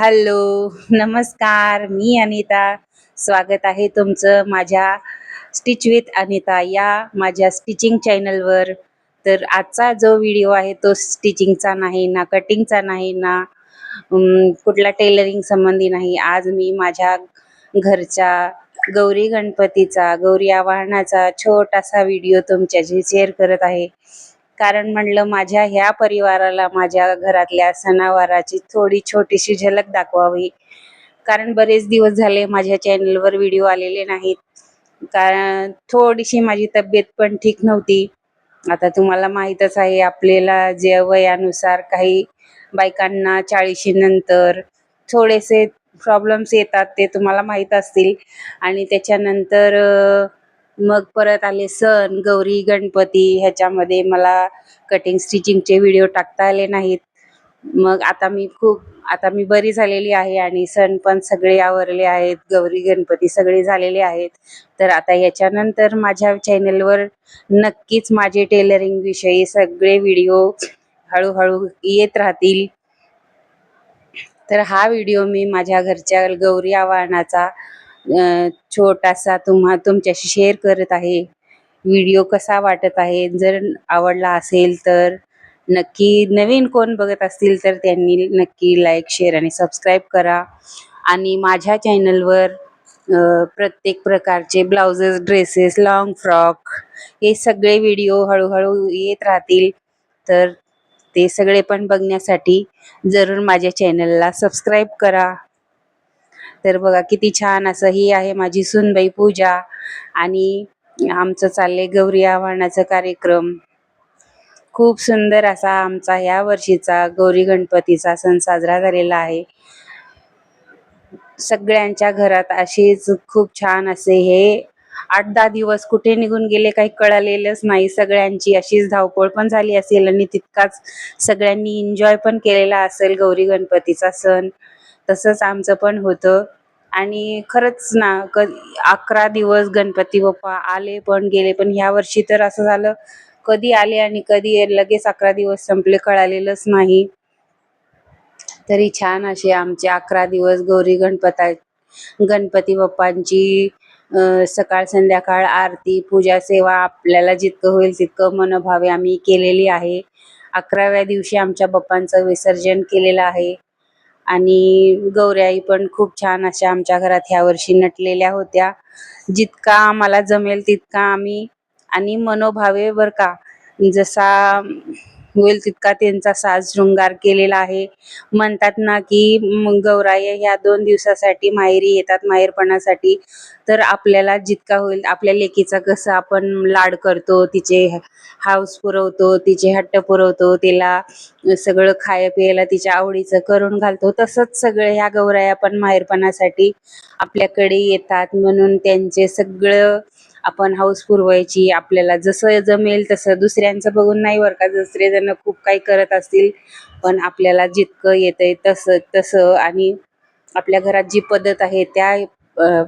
Hello नमस्कार मी अनिता. स्वागत आहे तुमचं माझ्या स्टिच विथ अनिता या माझ्या स्टिचिंग चॅनलवर तर आजचा जो व्हिडिओ आहे तो स्टिचिंगचा नाही ना कटिंगचा नाही ना कुठला टेलरिंग संबंधी नाही. आज मी माझ्या घरच्या गौरी गणपतीचा गौरी आवाहनाचा छोटासा व्हिडिओ तुमच्याशी शेअर करत आहे. कारण म्हणलं माझ्या ह्या परिवाराला माझ्या घरातल्या सणावाराची थोडी छोटीशी झलक दाखवावी. कारण बरेच दिवस झाले माझ्या चॅनलवर व्हिडिओ आलेले नाहीत. कारण थोडीशी माझी तब्येत पण ठीक नव्हती. आता तुम्हाला माहीतच आहे आपल्याला जे वयानुसार काही बायकांना चाळीशी नंतर थोडेसे प्रॉब्लेम्स येतात ते तुम्हाला माहीत असतील. आणि त्याच्यानंतर मग परत आले सण गौरी गणपती ह्याच्यामध्ये मला कटिंग स्टिचिंगचे व्हिडिओ टाकता आले नाहीत. मग आता मी खूप आता मी बरी झालेली आहे आणि सण पण सगळे आवरले आहेत गौरी गणपती सगळे झालेले आहेत. तर आता याच्यानंतर माझ्या चॅनलवर नक्कीच माझे टेलरिंग विषयी सगळे व्हिडिओ हळूहळू येत राहतील. तर हा व्हिडिओ मी माझ्या घरच्या गौरी आवाहनाचा छोटासा तुम्हा तुमच्याशी शेअर करत आहे. व्हिडिओ कसा वाटत आहे? जर आवडला असेल तर नक्की नवीन कोण बघत असतील तर त्यांनी नक्की लाईक शेअर आणि सबस्क्राईब करा. आणि माझ्या चॅनलवर प्रत्येक प्रकारचे ब्लाउजेस ड्रेसेस लॉंग फ्रॉक हे सगळे व्हिडिओ हळूहळू येत राहतील. तर ते सगळे पण बघण्यासाठी जरूर माझ्या चॅनलला सबस्क्राईब करा. तर बघा किती छान असं ही आहे माझी सुनबाई पूजा. आणि आमचं चाललंय गौरी आव्हानाचा कार्यक्रम. खूप सुंदर असा आमचा ह्या वर्षीचा गौरी गणपतीचा सण साजरा झालेला आहे. सगळ्यांच्या घरात असेच खूप छान असे हे आठ दहा दिवस कुठे निघून गेले काही कळालेलंच नाही. सगळ्यांची अशीच धावपळ पण झाली असेल आणि तितकाच सगळ्यांनी एन्जॉय पण केलेला असेल गौरी गणपतीचा सण. तसंच आमचं पण होतं. आणि खरंच ना क अकरा दिवस गणपती बाप्पा आले पण गेले पण ह्या वर्षी तर असं झालं कधी आले आणि कधी लगेच अकरा दिवस संपले कळालेलंच नाही. तरी छान असे आमचे अकरा दिवस गौरी गणपता गणपती बाप्पांची सकाळ संध्याकाळ आरती पूजा सेवा आपल्याला जितकं होईल तितकं मनोभावे आम्ही केलेली आहे. अकराव्या दिवशी आमच्या बाप्पांचं विसर्जन केलेलं आहे. आणि गौऱ्याही पण खूप छान अशा आमच्या घरात ह्या वर्षी नटलेल्या होत्या. जितका आम्हाला जमेल तितका आम्ही आणि मनोभावे बर का. जसा होईल तितका त्यांचा साज शृंगार केलेला आहे. म्हणतात ना की म, गौराई ह्या दोन दिवसासाठी माहेरी येतात माहेरपणासाठी. तर आपल्याला जितका होईल आपल्या लेकीचा कसं आपण लाड करतो तिचे हाऊस पुरवतो तिचे हट्ट पुरवतो तिला सगळं खाय प्यायला तिच्या आवडीचं करून घालतो. तसंच सगळं ह्या गौराया पण माहेरपणासाठी आपल्याकडे येतात. म्हणून त्यांचे सगळं आपण हौस पुरवायची आपल्याला जसं जमेल तसं दुसऱ्यांचं बघून नाही बरं का दुसरे जण खूप काही करत असतील. पण आपल्याला जितकं येतंय तसं तसं आणि आपल्या घरात जी पद्धत आहे त्या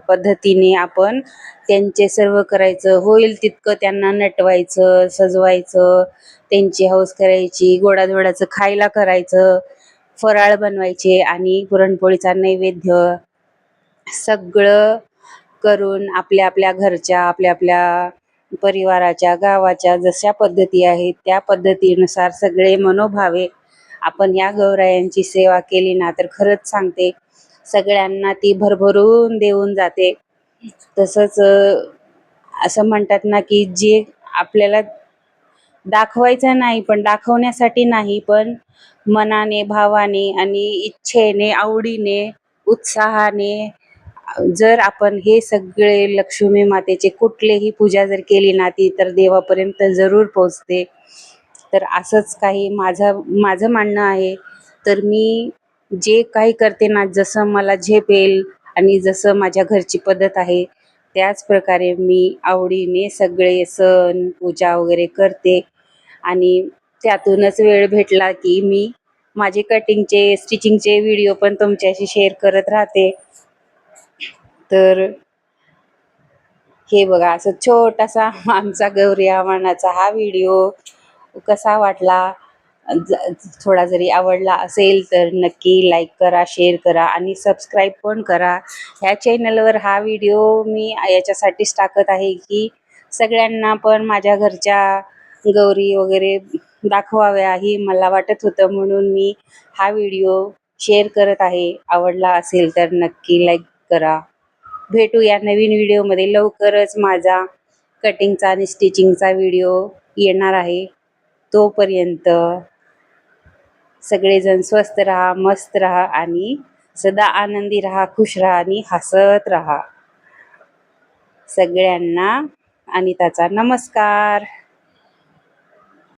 पद्धतीने आपण त्यांचे सर्व करायचं. होईल तितकं त्यांना नटवायचं सजवायचं त्यांची हौस करायची गोडाधोडाचं खायला करायचं फराळ बनवायचे आणि पुरणपोळीचा नैवेद्य. सगळं करून आपल्या आपल्या घरच्या आपल्या आपल्या परिवाराच्या गावाच्या जशा पद्धती आहेत त्या पद्धतीनुसार सगळे मनोभावे आपण या गौरायांची सेवा केली ना तर खरंच सांगते सगळ्यांना ती भरभरून देऊन जाते. तसंच असं म्हणतात ना की जे आपल्याला दाखवायचं नाही पण दाखवण्यासाठी नाही पण मनाने भावाने आणि इच्छेने आवडीने उत्साहाने जर आपण हे सगळे लक्ष्मी मातेचे कुठलेही पूजा जर केली ना ती तर देवापर्यंत जरूर पोहोचते. तर असंच काही माझं माझं म्हणणं आहे. तर मी जे काही करते ना जसं मला झेप येईल आणि जसं माझ्या घरची पद्धत आहे त्याच प्रकारे मी आवडीने सगळे सण पूजा वगैरे करते. आणि त्यातूनच वेळ भेटला की मी माझे कटिंगचे स्टिचिंगचे व्हिडिओ पण तुमच्याशी शेअर करत राहते. तर हे बघा असं छोटासा आमचा गौरी आव्हानाचा हा व्हिडिओ कसा वाटला? ज- थोडा जरी आवडला असेल तर नक्की लाईक करा शेअर करा आणि सबस्क्राईब पण करा. ह्या चॅनलवर हा व्हिडिओ मी याच्यासाठीच टाकत आहे की सगळ्यांना पण माझ्या घरच्या गौरी वगैरे दाखवाव्या ही मला वाटत होतं. म्हणून मी हा व्हिडिओ शेअर करत आहे. आवडला असेल तर नक्की लाईक करा. भेटू या नवीन व्हिडिओमध्ये. लवकरच माझा कटिंगचा आणि स्टिचिंगचा व्हिडिओ येणार आहे. तोपर्यंत सगळेजण स्वस्त राहा मस्त राहा आणि सदा आनंदी राहा खुश राहा आणि हसत राहा. सगळ्यांना अनिताचा नमस्कार.